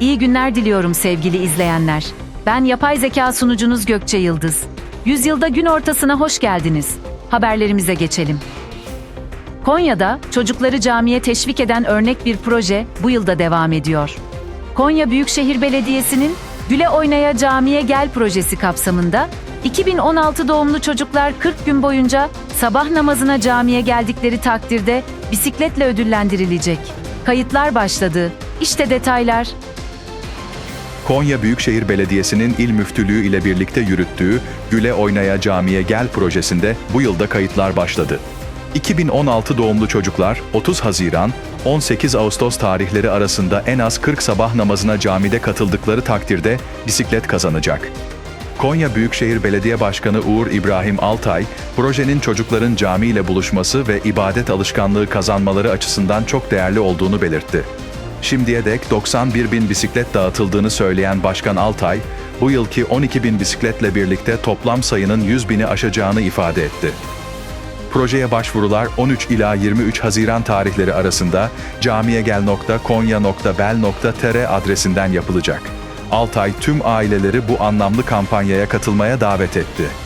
İyi günler diliyorum sevgili izleyenler. Ben yapay zeka sunucunuz Gökçe Yıldız. Yüzyılda gün ortasına hoş geldiniz. Haberlerimize geçelim. Konya'da çocukları camiye teşvik eden örnek bir proje bu yılda devam ediyor. Konya Büyükşehir Belediyesi'nin Güle Oynaya Camiye Gel projesi kapsamında 2016 doğumlu çocuklar 40 gün boyunca sabah namazına camiye geldikleri takdirde bisikletle ödüllendirilecek. Kayıtlar başladı. İşte detaylar. Konya Büyükşehir Belediyesi'nin il müftülüğü ile birlikte yürüttüğü Güle Oynaya Camiye Gel projesinde bu yılda kayıtlar başladı. 2016 doğumlu çocuklar 30 Haziran 18 Ağustos tarihleri arasında en az 40 sabah namazına camide katıldıkları takdirde bisiklet kazanacak. Konya Büyükşehir Belediye Başkanı Uğur İbrahim Altay, projenin çocukların camiyle buluşması ve ibadet alışkanlığı kazanmaları açısından çok değerli olduğunu belirtti. Şimdiye dek 91 bin bisiklet dağıtıldığını söyleyen Başkan Altay, bu yılki 12 bin bisikletle birlikte toplam sayının 100 bini aşacağını ifade etti. Projeye başvurular 13 ila 23 Haziran tarihleri arasında camiyegel.konya.bel.tr adresinden yapılacak. Altay tüm aileleri bu anlamlı kampanyaya katılmaya davet etti.